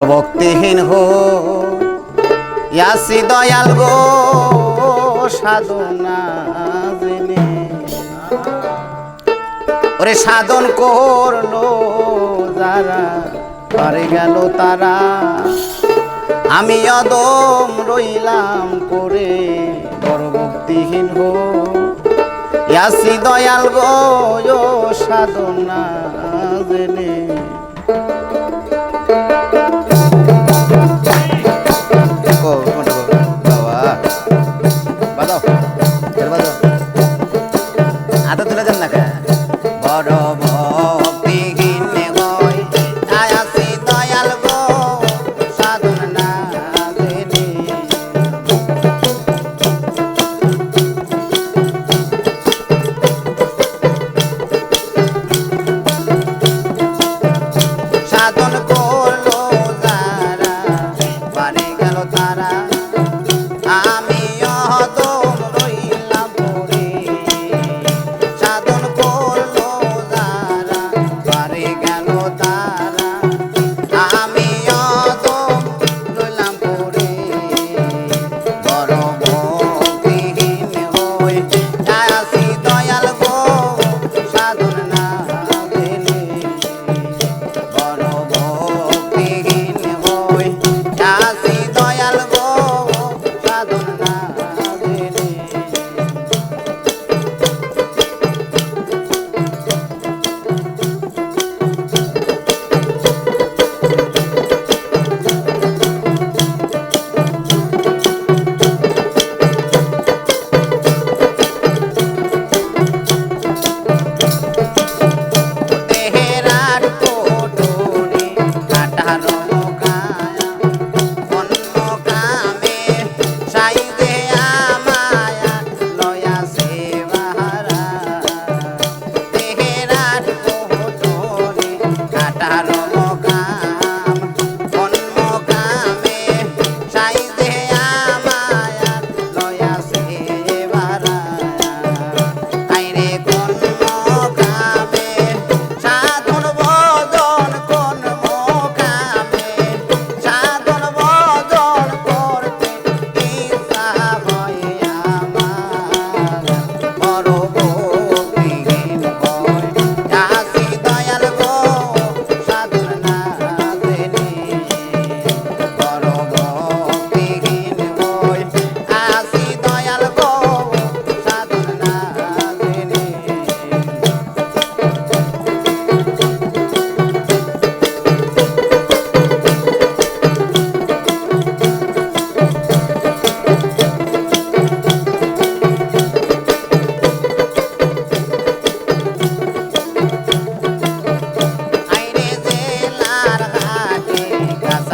ভক্তিহীন হো। ইয়াসি দয়াল গো সাধনা জেনে ওরে সাধন করল যারা পারে গেল তারা। আমি অদম রইলাম করে, বড় ভক্তিহীন হো। ইয়াসি দয়াল গো সাধনা জেনে